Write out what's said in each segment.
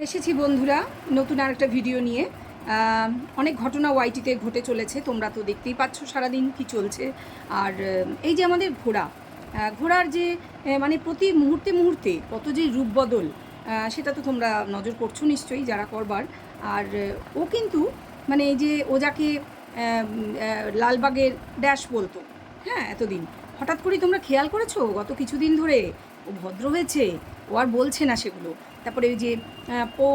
এসেছি বন্ধুরা, নতুন আর একটা ভিডিও নিয়ে। অনেক ঘটনা ওয়াইটিতে ঘটে চলেছে, তোমরা তো দেখতেই পাচ্ছ সারাদিন কি চলছে। আর এই যে আমাদের ঘোড়া ঘোড়ার যে মানে প্রতি মুহূর্তে মুহূর্তে কত যে রূপ বদল সেটা তো তোমরা নজর করছ নিশ্চয়ই যারা করবার। আর, ও কিন্তু মানে এই যে ও যাকে লালবাগের ড্যাশ বলতো হ্যাঁ এতদিন। হঠাৎ করেই তোমরা খেয়াল করেছ? গত কিছুদিন ধরে ও ভদ্র হয়েছে, ও আর বলছে না সেগুলো। তারপরে ওই যে পো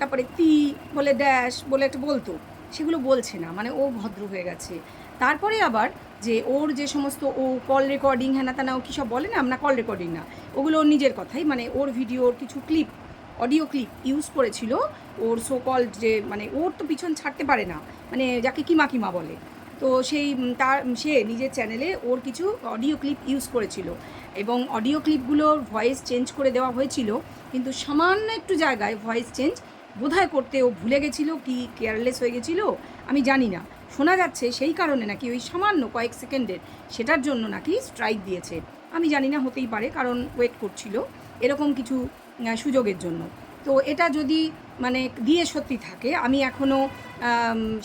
তারপরে তি বলে ড্যাশ বলে একটা বলতো, সেগুলো বলছে না মানে ও ভদ্র হয়ে গেছে। তারপরে আবার যে ওর যে সমস্ত, ও কল রেকর্ডিং হ্যানা তানা, ও কী সব বলে না, আমরা কল রেকর্ডিং না, ওগুলো ওর নিজের কথাই মানে ওর ভিডিওর কিছু ক্লিপ অডিও ক্লিপ ইউজ করেছিল, ওর সো কল যে মানে ওর তো পিছন ছাড়তে পারে না মানে যাকে কিমা কিমা বলে। তো সেই তার, সে নিজের চ্যানেলে ওর কিছু অডিও ক্লিপ ইউজ করেছিল। এবং অডিও ক্লিপগুলোর ভয়েস চেঞ্জ করে দেওয়া হয়েছিল, কিন্তু সামান্য একটু জায়গায় ভয়েস চেঞ্জ বোধহয় করতে ও ভুলে গেছিল কি কেয়ারলেস হয়ে গেছিল, আমি জানি না। শোনা যাচ্ছে সেই কারণে নাকি ওই সামান্য কয়েক সেকেন্ডের সেটার জন্য নাকি স্ট্রাইক দিয়েছে। আমি জানি না হতেই পারে, কারণ ওয়েট করছিল। এরকম কিছু সুযোগের জন্য। তো এটা যদি মানে দিয়ে সত্যি থাকে, আমি এখনও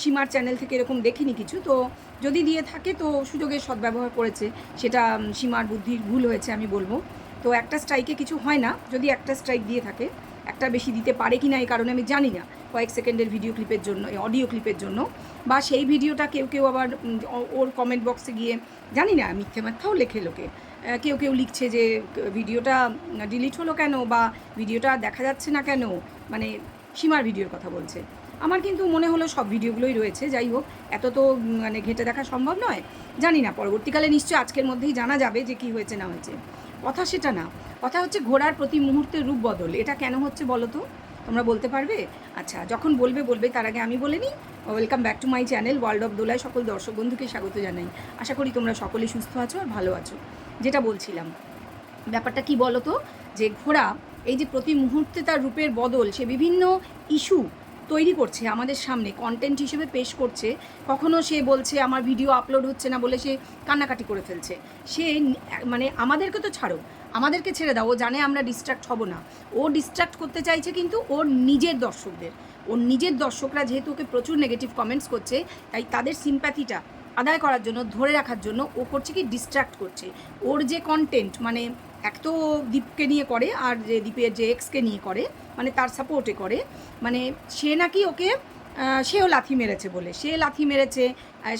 সীমার চ্যানেল থেকে এরকম দেখিনি কিছু, তো যদি দিয়ে থাকে, তো সুযোগের সদ্ব্যবহার করেছে, সেটা সীমার বুদ্ধির ভুল হয়েছে আমি বলব। তো একটা স্ট্রাইকে কিছু হয় না, যদি একটা স্ট্রাইক দিয়ে থাকে, একটা বেশি দিতে পারে কি না এই কারণে আমি জানি না, কয়েক সেকেন্ডের ভিডিও ক্লিপের জন্য অডিও ক্লিপের জন্য, বা সেই ভিডিওটা কেউ কেউ আবার ওর কমেন্ট বক্সে গিয়ে, জানি না, মিথ্যে মাথাও লেখে লোকে। কেউ কেউ লিখছে যে, ভিডিওটা ডিলিট হলো কেন বা ভিডিওটা দেখা যাচ্ছে না কেন? মানে সীমার ভিডিওর কথা বলছে। আমার কিন্তু মনে হলো সব ভিডিওগুলোই রয়েছে, যাই হোক, এত তো মানে ঘেটে দেখা সম্ভব নয়। জানি না, পরবর্তীকালে নিশ্চয়ই আজকের মধ্যেই জানা যাবে যে কি হয়েছে, না হয়েছে। কথা সেটা না। কথা হচ্ছে ঘোড়ার প্রতি মুহূর্তে রূপ বদল। এটা কেন হচ্ছে বলো তো? তোমরা বলতে পারবে? আচ্ছা যখন বলবে বলবে, তার আগে আমি বলে নিই। Welcome back to my channel world of দোলায় সকল দর্শক বন্ধুকে স্বাগত জানাই। আশা করি তোমরা সকলেই সুস্থ আছো আর ভালো আছো। যেটা বলছিলাম, ব্যাপারটা কি বলো তো যে ঘোড়া, এই যে প্রতি মুহূর্তে তার রূপের বদল, সে বিভিন্ন ইস্যু তৈরি করছে আমাদের সামনে কন্টেন্ট হিসেবে পেশ করছে। কখনো সে বলছে, আমার ভিডিও আপলোড হচ্ছে না বলে সে কান্নাকাটি করে ফেলছে। সে মানে আমাদেরকে তো ছাড়ো। আমাদেরকে ছেড়ে দাও, ও জানে আমরা ডিস্ট্রাক্ট হব না। ও ডিস্ট্রাক্ট করতে চাইছে কিন্তু ওর নিজের দর্শকদের। ওর নিজের দর্শকরা যেহেতু ওকে প্রচুর নেগেটিভ কমেন্টস করছে, তাই তাদের সিম্প্যাথিটা আদায় করার জন্য, ধরে রাখার জন্য ও করছে কি ডিস্ট্র্যাক্ট করছে। ওর যে কন্টেন্ট মানে এক তো দীপকে নিয়ে করে আর যে দীপের যে এক্সকে নিয়ে করে মানে তার সাপোর্টে করে মানে সে নাকি ওকে সেও লাথি মেরেছে বলে। সে লাথি মেরেছে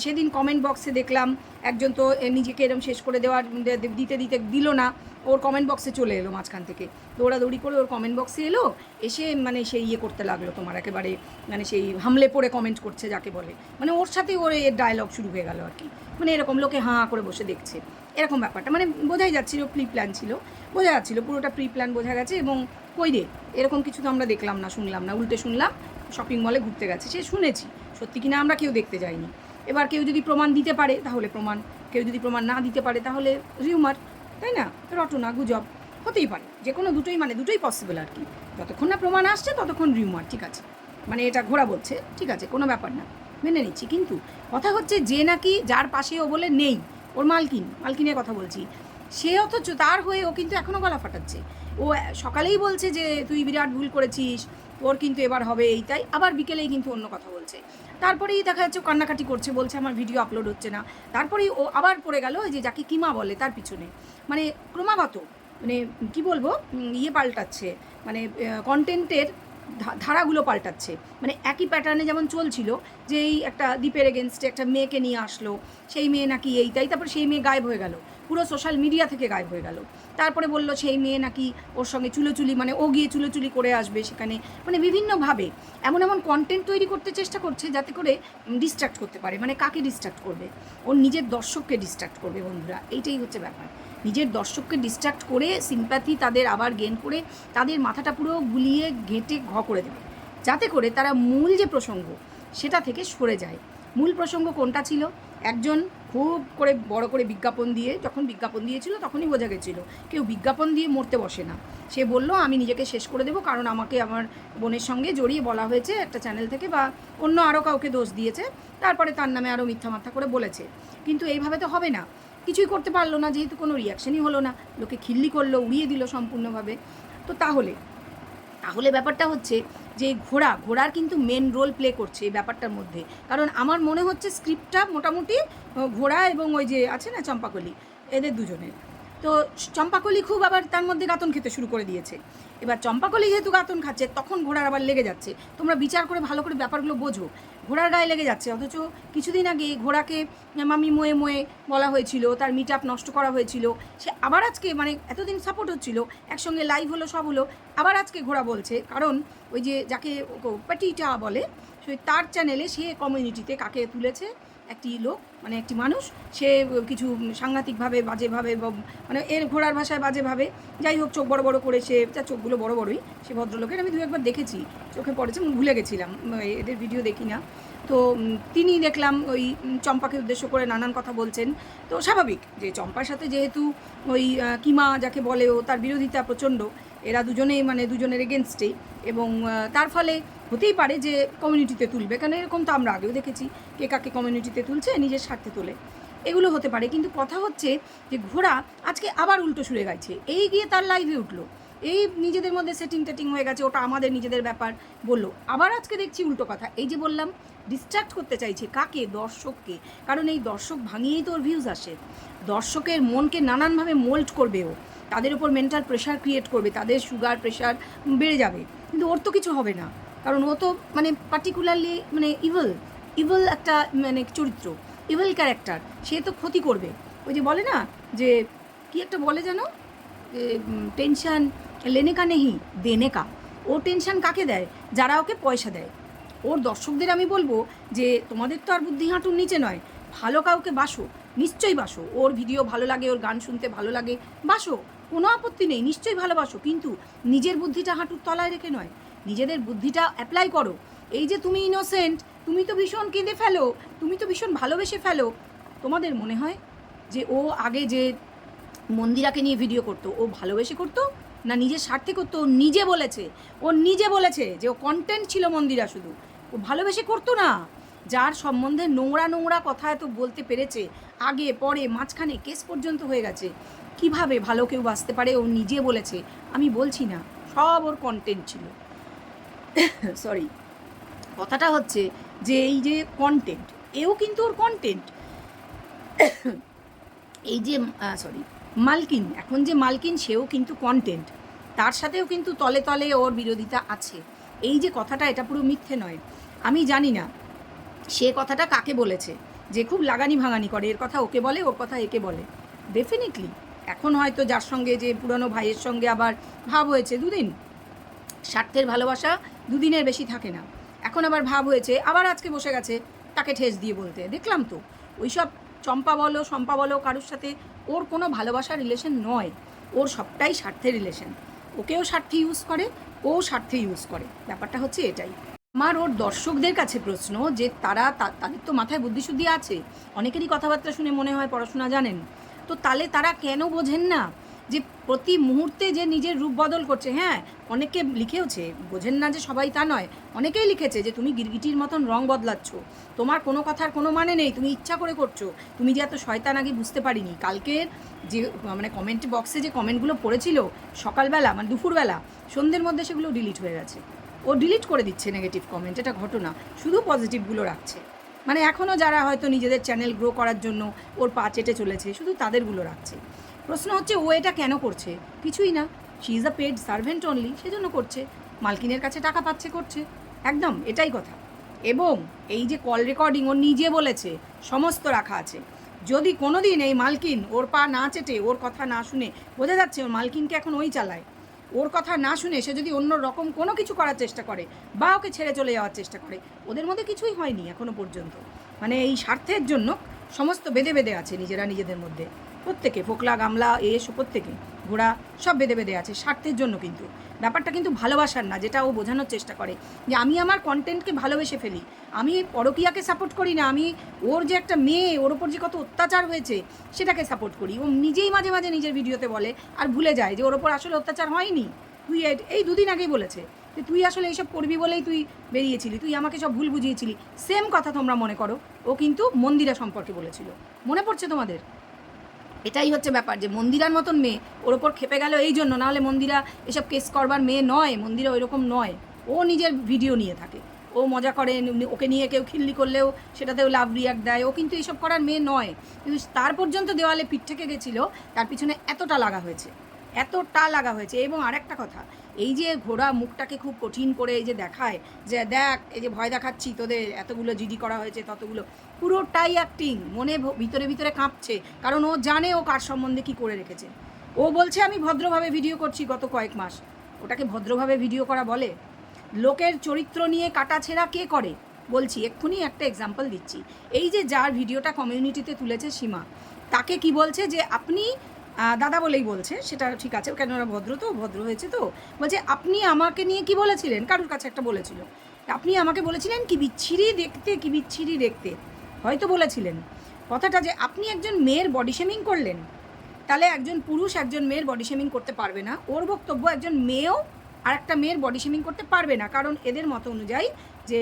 সেদিন কমেন্ট বক্সে দেখলাম, একজন তো নিজেকে এরম শেষ করে দেওয়ার দিতে দিতে দিল না, ওর কমেন্ট বক্সে চলে এলো মাঝখান থেকে। দৌড়াদৌড়ি করে ওর কমেন্ট বক্সে এলো, এসে মানে সে ইয়ে করতে লাগল তোমার, একেবারে মানে সেই হামলে পড়ে কমেন্ট করছে যাকে বলে। মানে ওর সাথে ওর এর ডায়লগ শুরু হয়ে গেল আর কি। মানে এরকম লোকে হাঁ করে বসে দেখছে। এরকম ব্যাপারটা। মানে বোঝাই যাচ্ছিল প্রি প্ল্যান ছিল। বোঝা যাচ্ছিল, পুরোটা প্রি প্ল্যান বোঝা গেছে এবং কই রে? এরকম কিছু তো আমরা দেখলাম না, শুনলাম না, উল্টে শুনলাম। শপিং মলে ঘুরতে গেছে, সে শুনেছি। সত্যি কিনা আমরা কেউ দেখতে যাইনি। এবার কেউ যদি প্রমাণ দিতে পারে, তাহলে প্রমাণ। কেউ যদি প্রমাণ না দিতে পারে, তাহলে রিউমার তাই না? রটনা, গুজব, হতেই পারে। যে কোনো দুটোই মানে দুটোই পসিবল আর কি। যতক্ষণ না প্রমাণ আসছে, ততক্ষণ রিউমার ঠিক আছে? মানে এটা ঘোরা বলছে, ঠিক আছে? কোনো ব্যাপার না। মেনে নিচ্ছি। কিন্তু কথা হচ্ছে যে নাকি যার পাশে ও বলে নেই, ওর মালকিন, মালকিনের কথা বলছি। সে অথচ তার হয়ে ও কিন্তু এখনও গলা ফাটাচ্ছে। ও সকালেই বলছে যে, তুই বিরাট ভুল করেছিস, ওর কিন্তু এবার হবে এই তাই। আবার বিকেলেই কিন্তু অন্য কথা বলছে। তারপরেই দেখা যাচ্ছে কান্নাকাটি করছে, বলছে, আমার ভিডিও আপলোড হচ্ছে না। তারপরেই ও আবার পড়ে গেল ওই যে যাকে কিমা বলে তার পিছনে। মানে ক্রমাগত মানে কি বলব ইয়ে পাল্টাচ্ছে। মানে কন্টেন্টের ধারাগুলো পাল্টাচ্ছে। মানে একই প্যাটার্নে যেমন চলছিল, যে এই একটা দ্বীপের এগেনস্টে একটা মেয়েকে নিয়ে আসলো, সেই মেয়ে নাকি এই তাই, তারপর সেই মেয়ে গায়েব হয়ে গেল। পুরো সোশ্যাল মিডিয়া থেকে গায়েব হয়ে গেল। তারপরে বলল, সেই মেয়ে নাকি ওর সঙ্গে চুলোচুলি মানে ও গিয়ে চুলোচুলি করে আসবে সেখানে। মানে বিভিন্নভাবে এমন এমন কন্টেন্ট তৈরি করতে চেষ্টা করছে যাতে করে ডিস্ট্রাক্ট করতে পারে। মানে কাকে ডিস্ট্রাক্ট করবে? ওর নিজের দর্শককে ডিস্ট্রাক্ট করবে বন্ধুরা। এইটাই হচ্ছে ব্যাপার। নিজের দর্শককে ডিস্ট্রাক্ট করে সিম্প্যাথি তাদের আবার গেন করে তাদের মাথাটা পুরো গুলিয়ে ঘেঁটে ঘ করে দেবে। যাতে করে তারা মূল যে প্রসঙ্গ, সেটা থেকে সরে যায়। মূল প্রসঙ্গ কোনটা ছিল? একজন খুব করে বড় করে বিজ্ঞাপন দিয়ে, যখন বিজ্ঞাপন দিয়েছিল তখনই বোঝা গেছিল, কেউ বিজ্ঞাপন দিয়ে মরতে বসে না। সে বলল, আমি নিজেকে শেষ করে দেবো, কারণ আমাকে আমার বোনের সঙ্গে জড়িয়ে বলা হয়েছে একটা চ্যানেল থেকে বা অন্য আরও কাউকে দোষ দিয়েছে। তারপরে তার নামে আরও মিথ্যা মাথা করে বলেছে। কিন্তু এইভাবে তো হবে না। কিছুই করতে পারল না, যেহেতু কোনো রিয়াকশনই হলো না। লোকে খিল্লি করল, উড়িয়ে দিল সম্পূর্ণভাবে। তো তাহলে তাহলে ব্যাপারটা হচ্ছে যে ঘোড়া, ঘোড়ার কিন্তু মেন রোল প্লে করছে এই ব্যাপারটার মধ্যে। কারণ আমার মনে হচ্ছে স্ক্রিপ্টটা মোটামুটি ঘোড়া এবং ওই যে আছে না চম্পাকলি, এদের দুজনের। তো চম্পাকলি খুব আবার তার মধ্যে গাতন খেতে শুরু করে দিয়েছে। এবার চম্পাকলি যেহেতু গাতন খাচ্ছে, তখন ঘোড়ার আবার লেগে যাচ্ছে। তোমরা বিচার করে ভালো করে ব্যাপারগুলো বোঝো। ঘোড়ার গায়ে লেগে যাচ্ছে, অথচ কিছুদিন আগে ঘোড়াকে মামি মোয়ে মোয়ে বলা হয়েছিল, তার মিট আপ নষ্ট করা হয়েছিল। সে আবার আজকে মানে এতদিন সাপোর্ট হচ্ছিল, একসঙ্গে লাইভ হলো, সব হলো, আবার আজকে ঘোড়া বলছে। কারণ ওই যে যাকে প্যাটিটা বলে সেই তার চ্যানেলে সে কমিউনিটিতে কাকে তুলেছে একটি লোক মানে একটি মানুষ, সে কিছু সাংঘাতিকভাবে, বাজেভাবে মানে এর ঘোড়ার ভাষায় বাজেভাবে, যাই হোক চোখ বড় বড় করে সে তার চোখগুলো বড় বড়ই, সে ভদ্রলোকের, আমি দু একবার দেখেছি, চোখে পড়েছে ভুলে গেছিলাম এদের ভিডিও দেখি না। তো তিনি দেখলাম ওই চম্পাকে উদ্দেশ্য করে নানান কথা বলছেন, তো স্বাভাবিক যে চম্পার সাথে যেহেতু ওই কিমা যাকে বলে ও তার বিরোধিতা প্রচণ্ড, এরা দুজনেই মানে দুজনের এগেনস্টেই এবং তার ফলে হতেই পারে যে কমিউনিটিতে তুলবে। কারণ এরকম তো আমরা আগেও দেখেছি কে কাকে কমিউনিটিতে তুলছে, নিজের স্বার্থে তোলে। এগুলো হতে পারে। কিন্তু কথা হচ্ছে যে ঘোড়া আজকে আবার উল্টো সুরে গাইছে। এই গিয়ে তার লাইভে উঠল। এই নিজেদের মধ্যে সেটিং টেটিং হয়ে গেছে, ওটা আমাদের নিজেদের ব্যাপার বলল। আবার আজকে দেখছি উল্টো কথা। এই যে বললাম ডিস্ট্র্যাক্ট করতে চাইছে কাকে? দর্শককে। কারণ এই দর্শক ভাঙিয়েই তো ওর ভিউজ আসে। দর্শকের মনকে নানানভাবে মোল্ড করবে ও। তাদের উপর মেন্টাল প্রেশার ক্রিয়েট করবে, তাদের সুগার প্রেশার বেড়ে যাবে। কিন্তু ওর তো কিছু হবে না। কারণ ও তো মানে পার্টিকুলারলি মানে ইভল ইভল একটা মানে চরিত্র ইভল ক্যারেক্টার সে তো ক্ষতি করবে। ওই যে বলে না যে, কি একটা বলে যেন টেনশন লেনে কা নেহি, দেনে কা। ও টেনশন কাকে দেয়? যারা ওকে পয়সা দেয়। ওর দর্শকদের আমি বলব যে, তোমাদের তো আর বুদ্ধি হাঁটুর নিচে নয়। ভালো কাউকে বাসো, নিশ্চয়ই বাসো। ওর ভিডিও ভালো লাগে, ওর গান শুনতে ভালো লাগে, বাসো। কোনো আপত্তি নেই, নিশ্চয়ই ভালোবাসো। কিন্তু নিজের বুদ্ধিটা হাঁটুর তলায় রেখে নয়। নিজেদের বুদ্ধিটা অ্যাপ্লাই করো। এই যে তুমি ইনোসেন্ট তুমি তো ভীষণ কেঁদে ফেলো, তুমি তো ভীষণ ভালোবেসে ফেলো। তোমাদের মনে হয় যে ও আগে যে মন্দিরাকে নিয়ে ভিডিও করতো, ও ভালোবেসে করতো না নিজের স্বার্থে করতো? ও নিজে বলেছে, ও নিজে বলেছে যে ও কন্টেন্ট ছিল মন্দিরা শুধু। ও ভালোবেসে করতো না। যার সম্বন্ধে নোংরা নোংরা কথা এত বলতে পেরেছে, আগে, পরে, মাঝখানে কেস পর্যন্ত হয়ে গেছে। কীভাবে ভালো কেউ বাঁচতে পারে? ও নিজে বলেছে। আমি বলছি না, সব ওর কন্টেন্ট ছিল। সরি কথাটা হচ্ছে যে এই যে কন্টেন্ট এও কিন্তু ওর কন্টেন্ট এই যে সরি মালকিন, এখন যে মালকিন সেও কিন্তু কন্টেন্ট তার সাথেও কিন্তু তলে তলে ওর বিরোধিতা আছে। এই যে কথাটা, এটা পুরো মিথ্যে নয়। আমি জানি না সে কথাটা কাকে বলেছে, যে খুব লাগানি ভাঙানি করে, এর কথা ওকে বলে, ওর কথা একে বলে। ডেফিনেটলি এখন হয়তো যার সঙ্গে যে পুরনো ভাইয়ের সঙ্গে আবার ভাব হয়েছে দুদিন। স্বার্থের ভালোবাসা দুদিনের বেশি থাকে না। এখন আবার ভাব হয়েছে, আবার আজকে বসে গেছে তাকে ঠেস দিয়ে বলতে। দেখলাম তো, ওইসব চম্পা বলো, শম্পা বলো, কারোর সাথে ওর কোনো ভালোবাসার রিলেশন নয়। ওর সবটাই স্বার্থের রিলেশন ওকেও স্বার্থে ইউজ করে ও স্বার্থে ইউজ করে। ব্যাপারটা হচ্ছে এটাই। আমার ওর দর্শকদের কাছে প্রশ্ন যে তারা তাদের তো মাথায় বুদ্ধিশুদ্ধি আছে। অনেকেরই কথাবার্তা শুনে মনে হয় পড়াশোনা জানেন। তো তাহলে তারা কেন বোঝেন না? যে প্রতি মুহূর্তে যে নিজের রূপ বদল করছে হ্যাঁ অনেকে লিখেওছে, বোঝেন না যে সবাই তা নয়, অনেকেই লিখেছে যে তুমি গিরগিটির মতন রং বদলাচ্ছ, তোমার কোনো কথার কোনো মানে নেই, তুমি ইচ্ছা করে করছ, তুমি যে এত শয়তান আগে বুঝতে পারিনি কালকের যে মানে কমেন্ট বক্সে যে কমেন্টগুলো পড়েছিল, সকালবেলা মানে দুপুরবেলা, সন্ধ্যের মধ্যে সেগুলো ডিলিট হয়ে গেছে, ও ডিলিট করে দিচ্ছে নেগেটিভ কমেন্ট এটা ঘটনা, শুধু পজিটিভগুলো রাখছে মানে এখনও যারা হয়তো নিজেদের চ্যানেল গ্রো করার জন্য ওর পা চেটে চলেছে, শুধু তাদেরগুলো রাখছে প্রশ্ন হচ্ছে ও এটা কেন করছে? কিছুই না। She is a paid servant only সেজন্য করছে। মালকিনের কাছে টাকা পাচ্ছে, করছে। একদম, এটাই কথা। এবং এই যে কল রেকর্ডিং ও নিজে বলেছে, সমস্ত রাখা আছে। যদি কোনো দিন এই মালকিন ওর পা না চেটে, ওর কথা না শুনে, বোঝা যাচ্ছে ওর মালকিনকে এখন ওই চালায়। ওর কথা না শুনে সে যদি অন্য রকম কোনো কিছু করার চেষ্টা করে, বা ওকে ছেড়ে চলে যাওয়ার চেষ্টা করে, ওদের মধ্যে কিছুই হয়নি এখনও পর্যন্ত। মানে এই স্বার্থের জন্য সমস্ত বেঁধে বেঁধে আছে নিজেরা নিজেদের মধ্যে। প্রত্যেকে, ফোকলা, গামলা এসব প্রত্যেকে, ঘোড়া, সব বেঁধে বেঁধে আছে স্বার্থের জন্য কিন্তু। ব্যাপারটা কিন্তু ভালোবাসার না, যেটা ও বোঝানোর চেষ্টা করে যে আমি আমার কন্টেন্টকে ভালোবেসে ফেলি। আমি পরকিয়াকে সাপোর্ট করি না, আমি ওর যে একটা মেয়ে, ওর ওপর যে কত অত্যাচার হয়েছে, সেটাকে সাপোর্ট করি। ও নিজেই মাঝে মাঝে নিজের ভিডিওতে বলে আর ভুলে যায় যে ওর ওপর আসলে অত্যাচার হয়নি। তুই এই দুদিন আগেই বলেছে যে তুই আসলে এইসব করবি বলেই তুই বেরিয়েছিলি, তুই আমাকে সব ভুল বুঝিয়েছিলি। সেম কথা তোমরা মনে করো। ও কিন্তু মন্দিরা সম্পর্কে বলেছিল। মনে পড়ছে তোমাদের? এটাই হচ্ছে ব্যাপার যে মন্দিরার মতন মেয়ে, ওর ওপর খেপে গেল এই জন্য, নাহলে মন্দিরা এসব কেস করবার মেয়ে নয়, মন্দিরা ওইরকম নয়। ও নিজের ভিডিও নিয়ে থাকে। ও মজা করে, ওকে নিয়ে কেউ খিল্লি করলেও সেটাতেও লাভ রিয়াক্ট দেয়। ও কিন্তু এইসব করার মেয়ে নয়। কিন্তু তার পর্যন্ত দেওয়ালে পিঠ থেকে গেছিল, তার পিছনে এতটা লাগা হয়েছে। এতটা লাগা হয়েছে। এবং আরেকটা কথা, এই যে ঘোড়া মুখটাকে খুব কঠিন করে এই যে দেখায়, যে দেখ, এই যে ভয় দেখাচ্ছি তোদের, এতগুলো জিডি করা হয়েছে, ততগুলো। পুরোটাই অ্যাক্টিং মনে ভিতরে ভিতরে কাঁপছে, কারণ ও জানে ও কার সম্বন্ধে কি করে রেখেছে। ও বলছে, আমি ভদ্রভাবে ভিডিও করছি গত কয়েক মাস। ওটাকে ভদ্রভাবে ভিডিও করা বলে? লোকের চরিত্র নিয়ে কাটাছেঁড়া কে করে? বলছি, এক্ষুনি একটা এক্সাম্পল দিচ্ছি। এই যে যার ভিডিওটা কমিউনিটিতে তুলেছে সীমা, তাকে কি বলছে যে, আপনি দাদা বলেই বলছে, সেটা ঠিক আছে, কেন ওরা ভদ্র তো, ভদ্র হয়েছে তো। বলছে, আপনি আমাকে নিয়ে কি বলেছিলেন? কারোর কাছে একটা বলেছিল। আপনি আমাকে বলেছিলেন কি বিচ্ছিরি দেখতে, কি বিচ্ছিরি দেখতে? হয়তো বলেছিলেন। কথাটা যে, আপনি একজন মেয়ের বডি শেমিং করলেন, তাহলে একজন পুরুষ একজন মেয়ের বডি শেমিং করতে পারবে না। ওর বক্তব্য একজন মেয়েও আর একটা মেয়ের বডি শেমিং করতে পারবে না। কারণ এদের মতো অনুযায়ী যে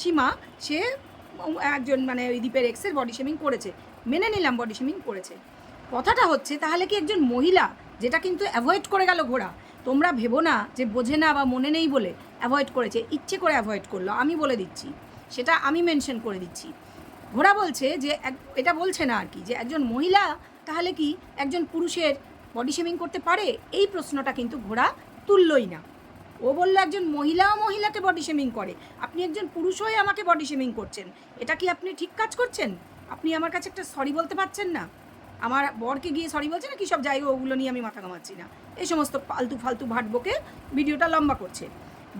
সীমা, সে একজন মানে ওই দীপের এক্সের বডি শেমিং করেছে। মেনে নিলাম বডি শেমিং করেছে। কথাটা হচ্ছে, তাহলে কি একজন মহিলা, যেটা কিন্তু অ্যাভয়েড করে গেল ঘোড়া, তোমরা ভেবো না যে বোঝে না বা মনে নেই বলে অ্যাভয়েড করেছে, ইচ্ছে করে অ্যাভয়েড করল, আমি বলে দিচ্ছি, সেটা আমি মেনশন করে দিচ্ছি। ঘোড়া বলছে যে এটা বলছে না আর কি, যে একজন মহিলা, তাহলে কি একজন পুরুষের বডি শেমিং করতে পারে? এই প্রশ্নটা কিন্তু ঘোড়া তুললই না। ও বলল, একজন মহিলাও মহিলাকে বডি শেমিং করে, আপনি একজন পুরুষ হয়ে আমাকে বডি শেমিং করছেন, এটা কি আপনি ঠিক কাজ করছেন? আপনি আমার কাছে একটা সরি বলতে পারছেন না? আমার বরকে গিয়ে সরি বলছে না কি সব জায়গা ওগুলো নিয়ে আমি মাথা কামাচ্ছি না। এই সমস্ত ফালতু ফালতু ভাট বকে ভিডিওটা লম্বা করছে।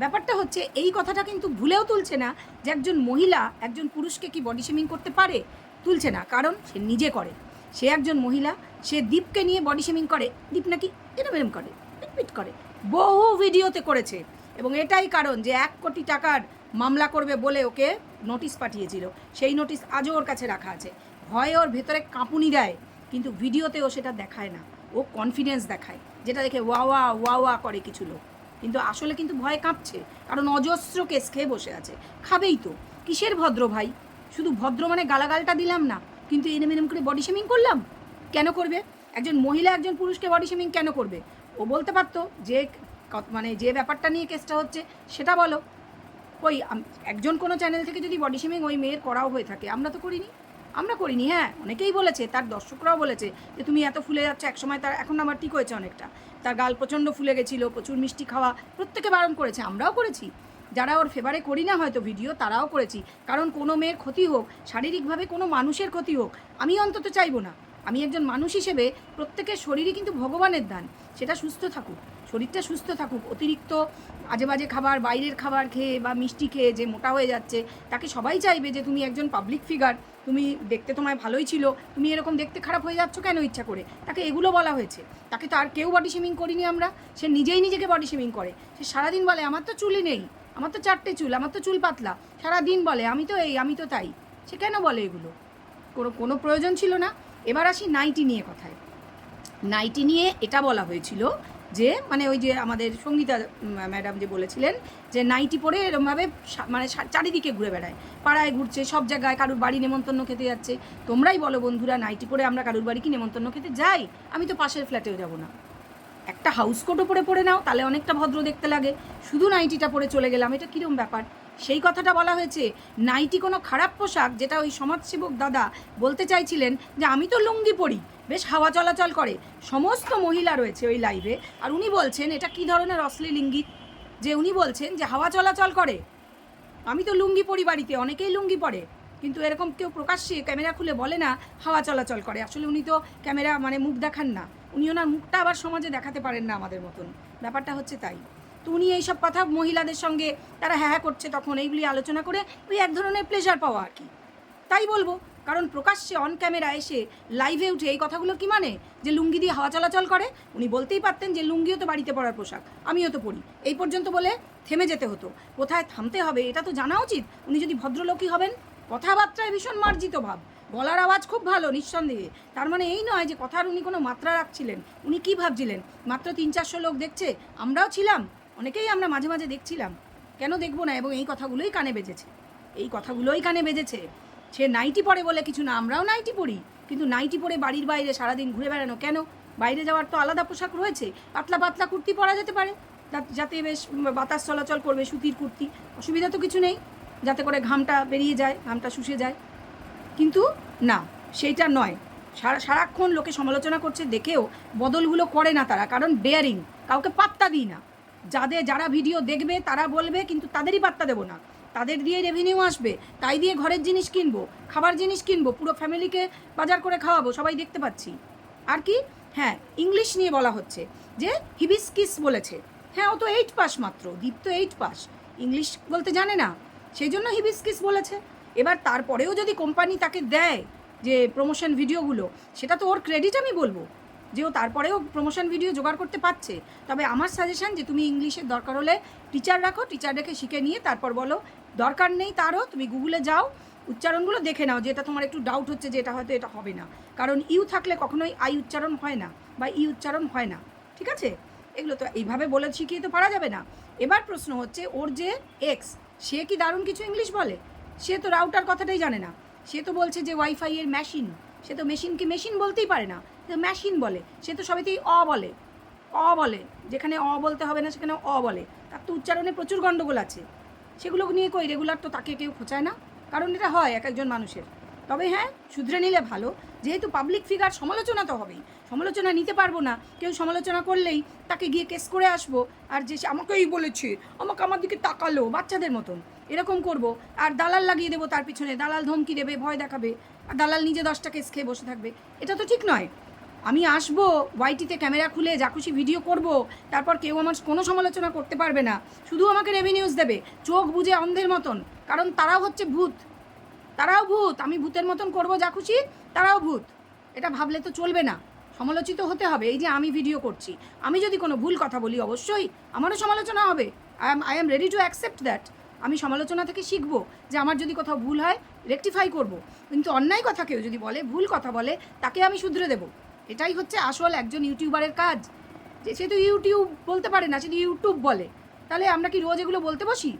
ব্যাপারটা হচ্ছে, এই কথাটা কিন্তু ভুলেও তুলছে না যে একজন মহিলা একজন পুরুষকে কি বডি শেমিং করতে পারে? তুলছে না, কারণ সে নিজে করে। সে একজন মহিলা, সে দীপকে নিয়ে বডি শেমিং করে। দীপ নাকি এরম এরম করে পিট করে। বহু ভিডিওতে করেছে। এবং এটাই কারণ যে এক কোটি টাকার মামলা করবে বলে ওকে নোটিশ পাঠিয়েছিল। সেই নোটিশ আজও ওর কাছে রাখা আছে। ভয়ে ওর ভেতরে কাঁপুনি দেয়। কিন্তু ভিডিওতে ও সেটা দেখায় না। ও কনফিডেন্স দেখায়, যেটা দেখে ওয়া ওয়া ওয়া করে কিছু লোক। কিন্তু আসলে কিন্তু ভয় কাঁপছে, কারণ অজস্র কেস খেয়ে বসে আছে। খাবেই তো। কিসের ভদ্র ভাই? শুধু ভদ্র মানে গালাগালটা দিলাম না, কিন্তু এরম এরম করে বডি শেমিং করলাম? কেন করবে? একজন মহিলা, একজন পুরুষকে বডি শেমিং কেন করবে? ও বলতে পারতো যে মানে যে ব্যাপারটা নিয়ে কেসটা হচ্ছে, সেটা বলো। ওই একজন কোনো চ্যানেল থেকে যদি বডি শেমিং ওই মেয়ের করাও হয়ে থাকে, আমরা তো করিনি। আমরা করিনি হ্যাঁ। অনেকেই বলেছে, তার দর্শকরাও বলেছে যে তুমি এত ফুলে যাচ্ছ, একসময় তার, এখন আবার ঠিক হয়েছে অনেকটা। তার গাল প্রচণ্ড ফুলে গেছিল, প্রচুর মিষ্টি খাওয়া প্রত্যেকে বারণ করেছে, আমরাও করেছি। যারা ওর ফেভারে করি না হয়তো ভিডিও তারাও করেছি। কারণ কোনো মেয়ের ক্ষতি হোক, শারীরিকভাবে কোনো মানুষের ক্ষতি হোক, আমি অন্তত চাইব না। আমি একজন মানুষ হিসেবে প্রত্যেকের শরীরই কিন্তু ভগবানের দান, সেটা সুস্থ থাকুক, শরীরটা সুস্থ থাকুক, অতিরিক্ত আজে বাজে খাবার, বাইরের খাবার খেয়ে বা মিষ্টি খেয়ে যে মোটা হয়ে যাচ্ছে, তাকে সবাই চাইবে যে তুমি একজন পাবলিক ফিগার তুমি দেখতে তোমায় ভালোই ছিল, তুমি এরকম দেখতে খারাপ হয়ে যাচ্ছ কেন ইচ্ছা করে? তাকে এগুলো বলা হয়েছে। তাকে তো আর কেউ বডি শেমিং করিনি আমরা, সে নিজেই নিজেকে বডি শেমিং করে। সে সারাদিন বলে, আমার তো চুলই নেই, আমার তো চারটে চুল, আমার তো চুল পাতলা। সারাদিন বলে, আমি তো এই, আমি তো তাই। সে কেন বলে এগুলো? কোনো কোনো প্রয়োজন ছিল না। এবার আসি নাইটি নিয়ে কথায়। নাইটি নিয়ে এটা বলা হয়েছিল যে মানে ওই যে আমাদের সঙ্গীতা ম্যাডাম যে বলেছিলেন যে নাইটি পরে এরমভাবে মানে চারিদিকে ঘুরে বেড়ায়। পাড়ায় ঘুরছে, সব জায়গায় কারুর বাড়ি নেমন্তন্ন খেতে যাচ্ছে। তোমরাই বলো বন্ধুরা, নাইটি পরে আমরা কারুর বাড়ি কি নেমন্তন্ন খেতে যাই? আমি তো পাশের ফ্ল্যাটেও যাব না। একটা হাউস কোটও পরে পরে নাও, তাহলে অনেকটা ভদ্র দেখতে লাগে। শুধু নাইটিটা পরে চলে গেলাম, এটা কীরকম ব্যাপার? সেই কথাটা বলা হয়েছে। নাইটি কোনো খারাপ পোশাক, যেটা ওই সমাজসেবক দাদা বলতে চাইছিলেন যে, আমি তো লুঙ্গি পরি, বেশ হাওয়া চলাচল করে। সমস্ত মহিলা রয়েছে ওই লাইভে আর উনি বলছেন, এটা কী ধরনের অশ্লীল ইঙ্গিত? যে উনি বলছেন যে, হাওয়া চলাচল করে। আমি তো লুঙ্গি পরি বাড়িতে, অনেকেই লুঙ্গি পরে, কিন্তু এরকম কেউ প্রকাশ্যে ক্যামেরা খুলে বলে না, হাওয়া চলাচল করে। আসলে উনি তো ক্যামেরা মানে মুখ দেখান না। উনি ওনার মুখটা আবার সমাজে দেখাতে পারেন না আমাদের মতন। ব্যাপারটা হচ্ছে তাই। তো উনি এইসব কথা মহিলাদের সঙ্গে তারা হ্যাঁ হ্যাঁ করছে তখন এইগুলি আলোচনা করে ওই এক ধরনের প্লেজার পাওয়া আর কি। তাই বলব, কারণ প্রকাশ্যে অন ক্যামেরা এসে লাইভে উঠে এই কথাগুলো কি মানে? যে লুঙ্গি দিয়ে হাওয়া চলাচল করে? উনি বলতেই পারতেন যে লুঙ্গিও তো বাড়িতে পরার পোশাক, আমিও তো পড়ি এই পর্যন্ত বলে থেমে যেতে হতো। কোথায় থামতে হবে এটা তো জানা উচিত। উনি যদি ভদ্রলোকই হবেন, কথাবার্তায় ভীষণ মার্জিত ভাব। গলার আওয়াজ খুব ভালো, নিঃসন্দেহে। তার মানে এই নয় যে কথার উনি কোনো মাত্রা রাখছিলেন। উনি কি ভাবছিলেন? মাত্র তিন চারশো লোক দেখছে, আমরাও ছিলাম। অনেকেই আমরা মাঝে মাঝে দেখছিলাম, কেন দেখব না এবং এই কথাগুলোই কানে বেজেছে। এই কথাগুলোই কানে বেজেছে, সে নাইটি পরে বলে কিছু না, আমরাও নাইটি পরি, কিন্তু নাইটি পরে বাড়ির বাইরে সারাদিন ঘুরে বেড়ানো কেন? বাইরে যাওয়ার তো আলাদা পোশাক রয়েছে, পাতলা পাতলা কুর্তি পরা যেতে পারে, যাতে বেশ বাতাস চলাচল করবে সুতির কুর্তি, অসুবিধা তো কিছু নেই, যাতে করে ঘামটা বেরিয়ে যায়, ঘামটা শুষে যায়। কিন্তু না, সেইটা নয়, সারা, সারাক্ষণ লোকে সমালোচনা করছে, দেখেও বদলগুলো করে না তারা, কারণ ডেয়ারিং কাউকে পাত্তা দিই না। যাদের যারা ভিডিও দেখবে, তারা বলবে, কিন্তু তাদেরই পাত্তা দেবো না। তাদের দিয়ে রেভিনিউ আসবে, তাই দিয়ে ঘরের জিনিস কিনবো, খাবার জিনিস কিনবো, পুরো ফ্যামিলিকে বাজার করে খাওয়াবো, সবাই দেখতে পাচ্ছি। আর কি? হ্যাঁ ইংলিশ নিয়ে বলা হচ্ছে, যে হিবিস্কিস বলেছে। হ্যাঁ ও তো এইট পাস মাত্র দীপ তো এইট পাস ইংলিশ বলতে জানে না সেই জন্য হিবিস্কিস বলেছে। এবার তারপরেও যদি কোম্পানি তাকে দেয়, যে প্রমোশন ভিডিওগুলো সেটা তো ওর ক্রেডিট আমি বলব। যে ও তারপরেও প্রমোশন ভিডিও জোগাড় করতে পারছে। তবে আমার সাজেশন যে তুমি ইংলিশের দরকার হলে টিচার রাখো টিচার রেখে শিখে নিয়ে তারপর বলো, দরকার নেই তারও, তুমি গুগলে যাও, উচ্চারণগুলো দেখে নাও, যেটা তোমার একটু ডাউট হচ্ছে যে এটা হয়তো এটা হবে না। কারণ ইউ থাকলে কখনোই আই উচ্চারণ হয় না বা ই উচ্চারণ হয় না, ঠিক আছে? এগুলো তো এইভাবে বলে শিখিয়ে তো পারা যাবে না। এবার প্রশ্ন হচ্ছে, ওর যে এক্স সে কি দারুণ কিছু ইংলিশ বলে? সে তো রাউটার কথাটাই জানে না। সে তো বলছে যে ওয়াইফাই এর মেশিন সে তো মেশিনকে মেশিন বলতেই পারে না। মেশিন বলে। সে তো সবেতেই অ বলে। অ বলে। যেখানে অ বলতে হবে না, সেখানে অ বলে। তার তো উচ্চারণে প্রচুর গণ্ডগোল আছে। সেগুলো নিয়ে কই রেগুলার তো তাকে কেউ খোঁচায় না। কারণ এটা হয় এক একজন মানুষের। তবে হ্যাঁ শুধরে নিলে ভালো। যেহেতু পাবলিক ফিগার সমালোচনা তো হবেই। সমালোচনা নিতে পারব না। কেউ সমালোচনা করলেই তাকে গিয়ে কেস করে আসব। আর যে আমাকেই বলেছে, আমাকে আমার দিকে তাকালো বাচ্চাদের মতন। এরকম করব। আর দালাল লাগিয়ে দেবো তার পিছনে। দালাল ধমকি দেবে, ভয় দেখাবে। আর দালাল নিজে দশটা কেস খেয়ে বসে থাকবে। এটা তো ঠিক নয়। আমি আসব ওয়াইটিতে ক্যামেরা খুলে যা খুশি ভিডিও করব, তারপর কেউ আমার কোনো সমালোচনা করতে পারবে না। শুধু আমাকে রেভিনিউজ দেবে, চোখ বুঝে অন্ধের মতন, কারণ তারাও হচ্ছে ভূত। তারাও ভূত, আমি ভূতের মতন করব যা খুশি, তারাও ভূত। এটা ভাবলে তো চলবে না। সমালোচিত হতে হবে, এই যে আমি ভিডিও করছি। আমি যদি কোনো ভুল কথা বলি, অবশ্যই আমারও সমালোচনা হবে। I am I am ready to accept that আমি সমালোচনা থেকে শিখব যে আমার যদি কোথাও ভুল হয় রেকটিফাই করব। কিন্তু অন্যায় কথা কেউ যদি বলে, ভুল কথা বলে, তাকে আমি শুধরে দেবো। এটাই হচ্ছে আসল একজন ইউটিউবারের কাজ। যে সে তো ইউটিউব বলতে পারে না, সে তো ইউটিউব বলে। তাহলে আমরা কি রোজ এগুলো বলতে বসি?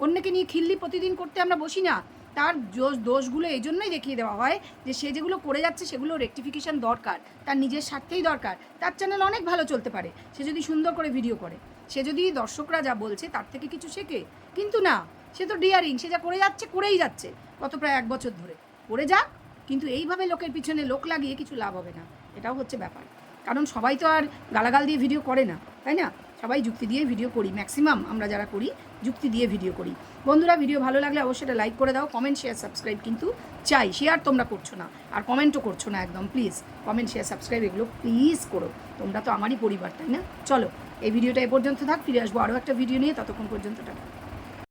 অন্যকে নিয়ে খিল্লি প্রতিদিন করতে আমরা বসি না? তার দোষ, দোষগুলো এই জন্যই দেখিয়ে দেওয়া হয় যে সে যেগুলো করে যাচ্ছে সেগুলো রেকটিফিকেশন দরকার। তার নিজের স্বার্থেই দরকার। তার চ্যানেল অনেক ভালো চলতে পারে। সে যদি সুন্দর করে ভিডিও করে। সে যদি দর্শকরা যা বলছে তার থেকে কিছু শেখে। কিন্তু না, সে তো ডিয়ারিং সে যা করে যাচ্ছে, করেই যাচ্ছে। গত প্রায় এক বছর ধরে। করে যাক, কিন্তু এইভাবে লোকের পিছনে লোক লাগিয়ে কিছু লাভ হবে না। এটাও হচ্ছে ব্যাপার। কারণ সবাই তো আর গালাগাল দিয়ে ভিডিও করে না, তাই না? সবাই যুক্তি দিয়ে ভিডিও করি, ম্যাক্সিমাম আমরা যারা করি, যুক্তি দিয়ে ভিডিও করি। বন্ধুরা, ভিডিও ভালো লাগলে অবশ্যই এটা লাইক করে দাও, কমেন্ট, শেয়ার, সাবস্ক্রাইব কিন্তু চাই। শেয়ার তোমরা করছ না, আর কমেন্টও করছ না একদম, প্লিজ। কমেন্ট, শেয়ার, সাবস্ক্রাইব এগুলো প্লিজ করো। তোমরা তো আমারই পরিবার, তাই না? চলো, এই ভিডিওটা এ পর্যন্ত থাক, ফিরে আসব আরও একটা ভিডিও নিয়ে, ততক্ষণ পর্যন্ত টাটা।